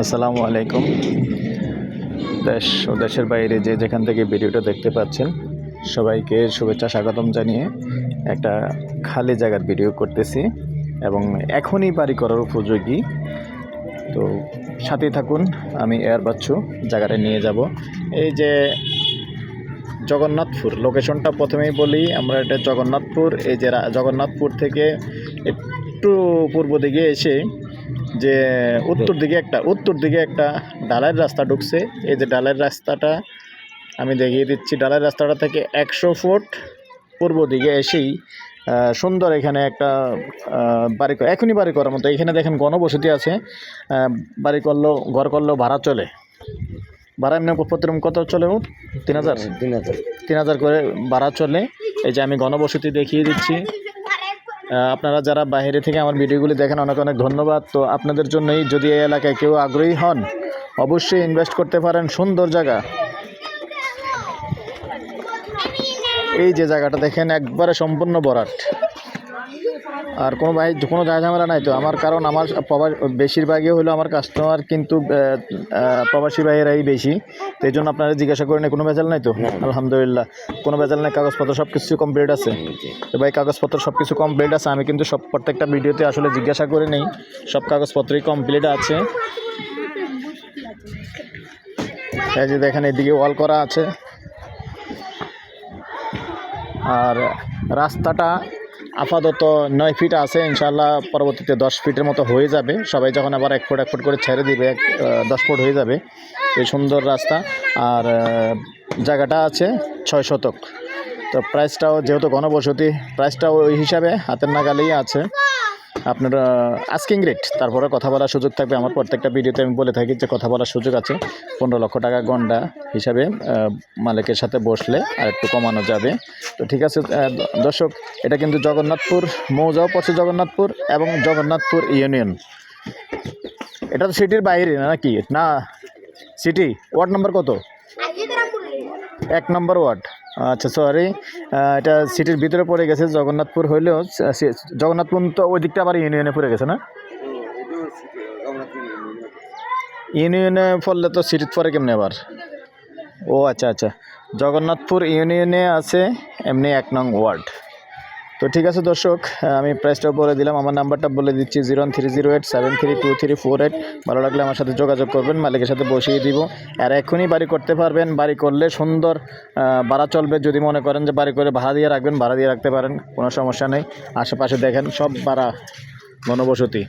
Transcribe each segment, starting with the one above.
আসসালামু আলাইকুম। দেশ ও দেশের বাইরে যে যেখান থেকে ভিডিওটা দেখতে পাচ্ছেন, সবাইকে শুভেচ্ছা, স্বাগতম জানিয়ে একটা খালি জায়গার ভিডিও করতেছি এবং এখনই বাড়ি করার উপযোগী। তো সাথে থাকুন, আমি এয়ার বাচ্চু জায়গাটা নিয়ে যাব। এই যে জগন্নাথপুর লোকেশনটা প্রথমেই বলি, আমরা এটা জগন্নাথপুর, এই যে জগন্নাথপুর থেকে একটু পূর্ব দিকে এসে যে উত্তর দিকে একটা উত্তর দিকে একটা ডালের রাস্তা ঢুকছে। এই যে ডালের রাস্তাটা আমি দেখিয়ে দিচ্ছি। ডালের রাস্তাটা থেকে একশো ফুট পূর্ব দিকে এসেই সুন্দর এখানে একটা বাড়ি এখনই বাড়ি করার মতো। এখানে দেখেন গণবসতি আছে বাড়ি করলেও ঘর করলেও ভাড়া চলে। ভাড়া এমনি প্রতিরকম কত চলে? তিন হাজার? তিন হাজার। তিন হাজার করে ভাড়া চলে। এই যে আমি গণবসতি দেখিয়ে দিচ্ছি। আপনারা যারা বাইরে থেকে আমার ভিডিওগুলি দেখেন, অনেক অনেক ধন্যবাদ। তো আপনাদের জন্যই যদি এই এলাকায় কেউ আগ্রহী হন, অবশ্যই ইনভেস্ট করতে পারেন সুন্দর জায়গা। এই যে জায়গাটা দেখেন, একবারে সম্পূর্ণ বরাট। আর কোনো ভাই কোনো জায়গা ঝামেলা নাই তো। আমার কারণ আমার প্রবা- বেশিরভাগই হলো আমার কাস্টমার কিন্তু প্রবাসী ভাইয়েরাই বেশি। তো এই জন্য আপনারা জিজ্ঞাসা করেন কোনো ভেজাল নাই তো? আলহামদুলিল্লাহ। কোনো ভেজাল নাই কাগজপত্র সব কিছু কমপ্লিট আছে তো ভাই কাগজপত্র সব কিছু কমপ্লিট আছে। আমি কিন্তু সব প্রত্যেকটা ভিডিওতে আসলে জিজ্ঞাসা করে নেই। সব কাগজপত্রই কমপ্লিট আছে। এই যে দেখেন এদিকে ওয়াল করা আছে। আর রাস্তাটা আপাতত নয় ফিট আছে ইনশাল্লাহ পরবর্তীতে দশ ফিটের মতো হয়ে যাবে। সবাই যখন আবার এক ফুট এক ফুট করে ছেড়ে দিবে, এক দশ ফুট হয়ে যাবে। এই সুন্দর রাস্তা। আর জায়গাটা আছে ছয় শতক। তো প্রাইসটাও যেহেতু ঘনবসতি প্রাইসটাও ওই হিসাবে হাতের নাগালেই আছে। আপনার আস্কিং রেট তারপরে কথা বলার সুযোগ থাকবে। আমার প্রত্যেকটা ভিডিওতে আমি বলে থাকি যে কথা বলার সুযোগ আছে। পনেরো লক্ষ টাকা গন্ডা হিসাবে মালিকের সাথে বসলে আর একটু কমানো যাবে। তো ঠিক আছে দর্শক এটা কিন্তু জগন্নাথপুর মৌজাও পড়ছে জগন্নাথপুর এবং জগন্নাথপুর ইউনিয়ন। এটা তো সিটির বাইরে না নাকি? না সিটি ওয়ার্ড নাম্বার কত? এক নম্বর ওয়ার্ড আচ্ছা সরি এটা সিটির ভিতরে পড়ে গেছে, জগন্নাথপুর হইলেও জগন্নাথপুর তো ওই দিকটা আবার ইউনিয়নে পড়ে গেছে না? ইউনিয়নে পড়লে তো সিটির পরে কেমনি আবার? ও আচ্ছা আচ্ছা। জগন্নাথপুর ইউনিয়নে আছে, এমনি এক নং ওয়ার্ড তো ঠিক আছে দর্শক আমি প্রাইসটা বলে দিলাম, আমার নাম্বারটা বলে দিচ্ছি zero three zero eight seven three two three four eight ভালো লাগলে আমার সাথে যোগাযোগ করবেন, মালিকের সাথে বসিয়ে দিব। আর এখনই বাড়ি করতে পারবেন, বাড়ি করলে সুন্দর ভাড়া চলবে। যদি মনে করেন যে বাড়ি করে ভাড়া দিয়ে রাখবেন, ভাড়া দিয়ে রাখতে পারেন, কোনো সমস্যা নেই। আশেপাশে দেখেন সব ভাড়া ঘনবসতি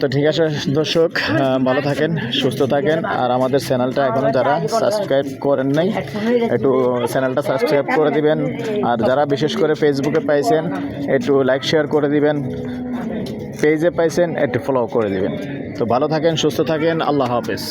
তো ঠিক আছে দর্শক ভালো থাকেন, সুস্থ থাকেন। আর আমাদের চ্যানেলটা এখনও যারা সাবস্ক্রাইব করেন নাই, একটু চ্যানেলটা সাবস্ক্রাইব করে দিবেন। আর যারা বিশেষ করে ফেসবুকে পাইছেন, একটু লাইক শেয়ার করে দিবেন। পেজে পাইছেন, একটু ফলো করে দিবেন। তো ভালো থাকেন, সুস্থ থাকেন, আল্লাহ হাফেজ।